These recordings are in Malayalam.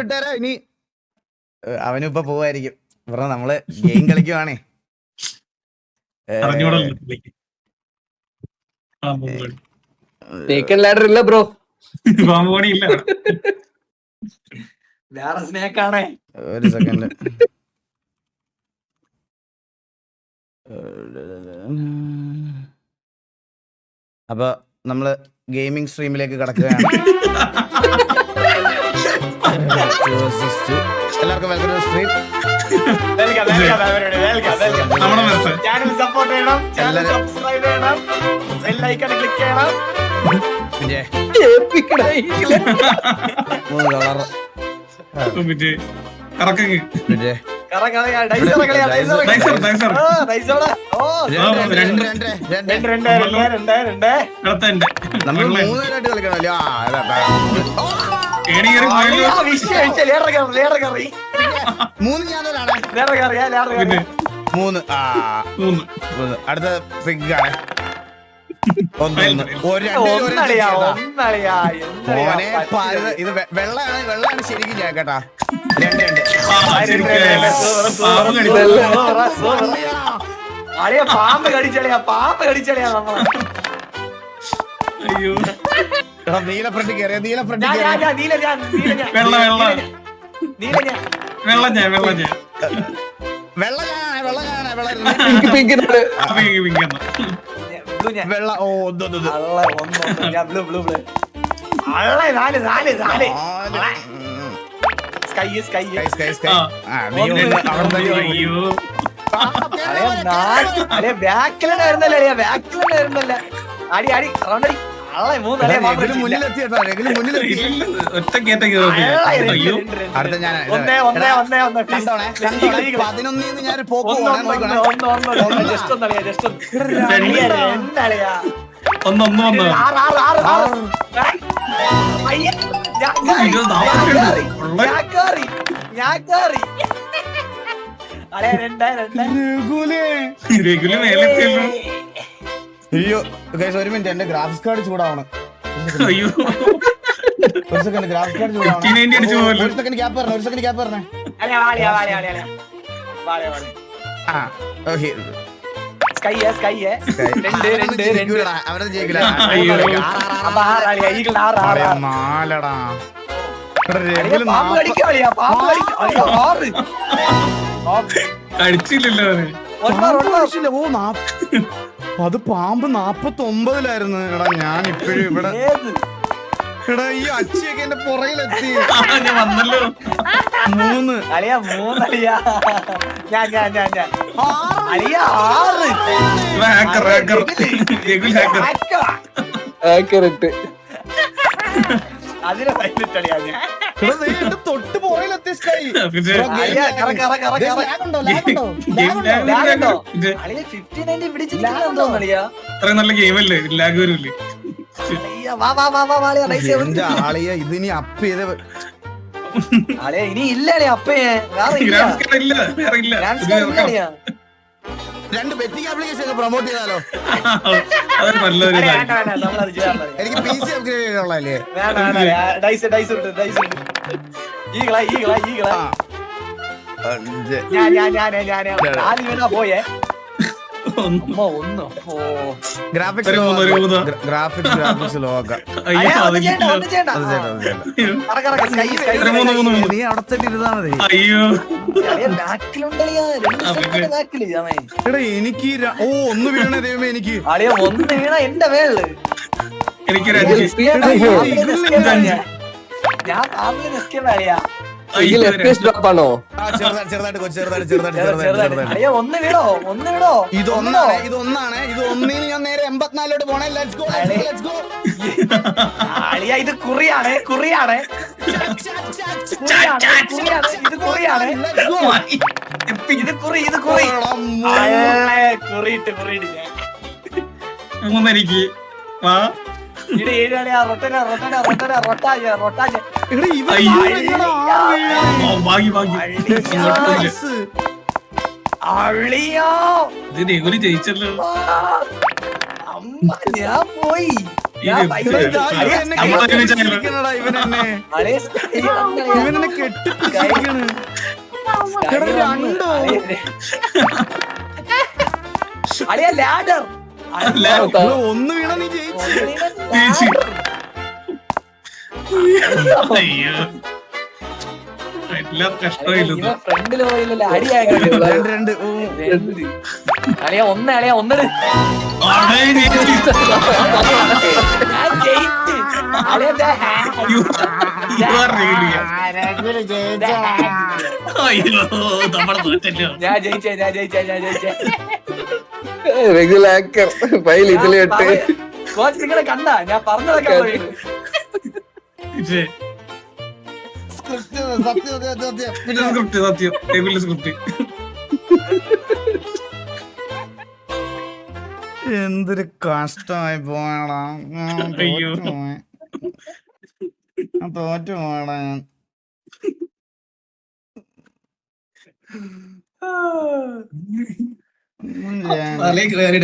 വിട്ടേരാ ഇനി അവനും ഇപ്പൊ പോവായിരിക്കും. ഇവിടെ നമ്മൾ ഗെയിം കളിക്കുവാണേ. ലാഡർ ഇല്ല ബ്രോ ഇല്ല. വേറെ സ്നേക്കാണേ ഒരു സെക്കൻഡ് അപ്പൊ നമ്മൾ ഗെയിമിംഗ് സ്ട്രീമിലേക്ക് കടക്കുകയാണ്. എല്ലാവർക്കും വെൽക്കം ടു സ്ട്രീം നമ്മുടെ മെസ്സ് ചാനൽ സപ്പോർട്ട് ചെയ്യണം. ചാനൽ സബ്സ്ക്രൈബ് ചെയ്യണം. ബെല്ലൈക്കൺ ക്ലിക്ക് ചെയ്യണം. ഏൽപ്പിക്കണേ മൂന്ന് കളർ. മറ്റേ കറക്കങ്ങ്. എന്റെ നമ്മൾ മൂന്നുപേരായിട്ട് കളിക്കണമല്ലോ. മൂന്ന് ഞാനൊരാണ് മൂന്ന് ആ മൂന്ന്. അടുത്ത പല ഇത് വെ- വെള്ളയാണ് വെള്ളമാണ് ശരിക്കും ഞാൻ കേട്ടാ രണ്ട്. രണ്ട് പാമ്പ് കടിച്ചു. പാമ്പ് കടിച്ചളിയാ പാമ്പ് കടിച്ചളിയാ നമ്മളെ. അയ്യോ. നീല ഫ്രണ്ട് കയറിയ നീല ഫ്രണ്ട് വെള്ള, വെള്ള. വെള്ളം ഞാൻ വെള്ളം ഞാൻ. വെള്ള വെള്ള പിങ്ക് പിങ്ക് ഓ ഒന്ന് ഒന്ന് ഒന്ന്. ഒന്ന് ഒന്ന് ബ്ലൂ ബ്ലൂ ബ്ലൂ. അള്ള നാല് നാല് നാല്. സ്കൈ. Sky sky. ആ. നീ അവിടെ അയ്യോ. ബാക്കിലുണ്ടായിരുന്നല്ലേ ബാക്കിലുണ്ടായിരുന്നല്ലേ അടി അടി. റൗണ്ട് അടുത്ത ഞാൻ പതിനൊന്നിന്ന് ഞാൻ രഘുലേ രഘുൽ മേലെത്തിയല്ലോ. അയ്യോ ഗൈസ് ഒരു മിനിറ്റ് എന്റെ ഗ്രാഫിക്സ് കാർഡ് ചൂടാവണം അയ്യോ ഒരു സെക്കൻഡ് ഗ്രാഫിക്സ് കാർഡ് 1590 അടിച്ച് ചൂടാവണം ഒരു സെക്കൻഡ് ഗ്യാപ്പ് പറഞ്ഞേ ഒരു സെക്കൻഡ് ഗ്യാപ്പ് പറഞ്ഞേ ആ ഓക്കെ സ്കൈ സ്കൈ രണ്ട് രണ്ട് രണ്ട് അവരത് ജയിക്കില്ല. നാലടാ അടിച്ചില്ലല്ലോ ഓ നാപ്പ- അത് പാമ്പ് നാപ്പത്തി ഒമ്പതിലായിരുന്നു എടാ ഞാൻ ഇപ്പോഴും ഇവിടെ എടാ ഈ അച്ചിയൊക്കെ എന്റെ പുറകിലെത്തി. വന്നല്ലോ. മൂന്ന്. അളിയാ മൂന്നളിയ ഞാൻ ഞാൻ ഞാൻ ഞാൻ. അളിയാ ആറ്. ഹാക്കർ ഹാക്കർ ഹാക്കർ ഹാക്കർ അതിനെ സൈലന്റ് അളിയാ ഞാൻ. തൊട്ട് നയന്റി അത്ര നല്ല ഗെയിം അല്ലേ? ലാഗ് വരില്ലേ ആളിയ ഇതിനി അപ്പ് ചെയ്ത ഇനി ഇല്ല. അളിയ രണ്ട് ബെറ്റിംഗ് ആപ്ലിക്കേഷൻ പ്രൊമോട്ട് ചെയ്താലോ. എനിക്ക് പി സി അപ്ഗ്രേഡ് അളിയ. ഡൈസ് ഡൈസ് ഡൈസ് ഈകള ഈകള ഈകള. ഞാൻ ഞാൻ ഞാൻ ഞാൻ ആദ്യം വേണ പോയേ. ഗ്രാഫിക്സ്. ഗ്രാഫിക്സ്. നീ ഇരുന്നാ മതി എടാ എനിക്ക് ഓ ഒന്ന് വീണ ദൈവമേ എനിക്ക്. ഒന്ന് വീണ എന്റെ മേളിൽ. എനിക്ക് ഞാൻ അയ്യോ. അയ്യോ, പി എസ് ഡ്രോപ്പ് ആണോ? ആ, ചെറുതായിട്ട് കൊച്ച്, ചെറുതായിട്ട് ചെറുതായിട്ട് ചെറുത് ചെറുതായിട്ട് ചെറുതായിട്ട്. ചെറുതായിട്ട്. അളിയ ഒന്ന് വീണോ ഇത് ഒന്നാണ് ഇത് ഒന്നാണ് ഇത് ഒന്നിന് ഞാൻ നേരെ എൺപത്തിനാലോട്ട് പോണേ. ലെറ്റ്സ് ഗോ ലെറ്റ്സ് ഗോ അളിയ ഇത് കുറിയാണ് കുറിയാണ്. ഇത് കുറിയാണ്. ഇത് കുറി ഇത് കുറി. കുറിയിട്ട് കുറിയിട്ട് മൂന്നരിക്ക് വാ. രഘുൽ ജയിച്ചല്ലോ. ഞാൻ പോയി. എന്നെ കെട്ടിപ്പിടിച്ചിരിക്കണ്. രണ്ടോ? അളിയ ലാഡർ ഒന്ന് വീണ നീ ജയിച്ചു. അയ്യോ. ഒന്ന് അളിയ ഞാൻ ജയിച്ചേ ഞാൻ ജയിച്ചേ ഞാൻ ജയിച്ചേ. റെഗുലർ ആക്കർ ഫയൽ ഇതിലിട്ട് കോച്ച് നിങ്ങളെ കണ്ട? ഞാൻ പറഞ്ഞതൊക്കെ സ്ക്രിപ്റ്റ് സത്യം സ്ക്രിപ്റ്റ് എന്തൊരു കഷ്ടമായി പോയടാ. തോറ്റു പോയടാ ഞാൻ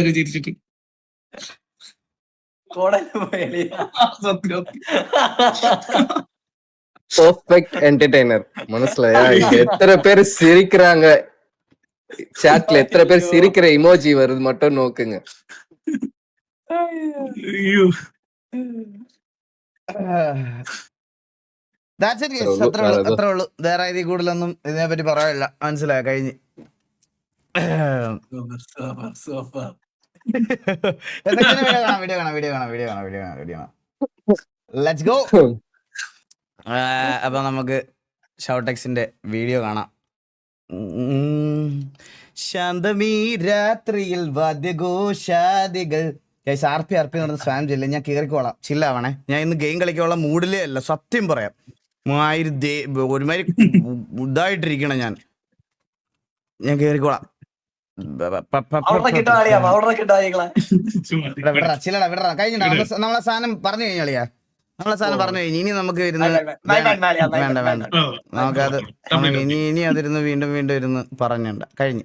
ചിരിച്ചിട്ട് കോടല് പോയി അളിയ സത്യം பெர்ஃபெக்ட் என்டர்டெய்னர் മനസ്സിലായ எத்தனை பேர் சிரிக்கிறாங்க சாட்ல எத்தனை பேர் சிரிக்கிற இமோஜி வருது மட்டும் நோக்குங்க അയ്യോ That's it, guys. അത്രേ ഉള്ളൂ, അത്രേ ഉള്ളൂ, അതാ. അത്രേ ഉള്ളൂ വേറെ ഇതിൽ കൂടുതലൊന്നും ഇതിനെ പറ്റി പറയാനില്ല മനസ്സിലായ കഴിഞ്ഞ് സൂപ്പർ സൂപ്പർ എന്തൊക്കെയാണ് വീഡിയോ കാണാം വീഡിയോ കാണാം വീഡിയോ കാണാം വീഡിയോ കാണാം വീഡിയോ കാണാം ലെറ്റ്സ് ഗോ അപ്പൊ നമുക്ക് ഷൗടെക്സിന്റെ വീഡിയോ കാണാം. ശാന്തമീ രാത്രിയിൽ വാദ്യഘോഷാദികൾ. ആർ പി ആർ പി എന്ന് സ്പാം ചെയ്യില്ല? ഞാൻ കീറിക്കോളാം. ചില്ലാവണേ ഞാൻ ഇന്ന് ഗെയിം കളിക്കാനുള്ള മൂഡിലേ അല്ല. സത്യം പറയാം. ഒരുമാതിരി ഇതായിട്ടിരിക്കണം ഞാൻ. ഞാൻ കയറിക്കോളാം നമ്മളെ സാധനം പറഞ്ഞു കഴിഞ്ഞാളിയാ. നമ്മളെ സാധനം പറഞ്ഞു കഴിഞ്ഞു ഇനി നമുക്ക് ഇരുന്ന് വേണ്ട വേണ്ട നമുക്കത് ഇനി ഇനി അതിരുന്ന് വീണ്ടും വീണ്ടും ഇരുന്ന് പറഞ്ഞണ്ട കഴിഞ്ഞു.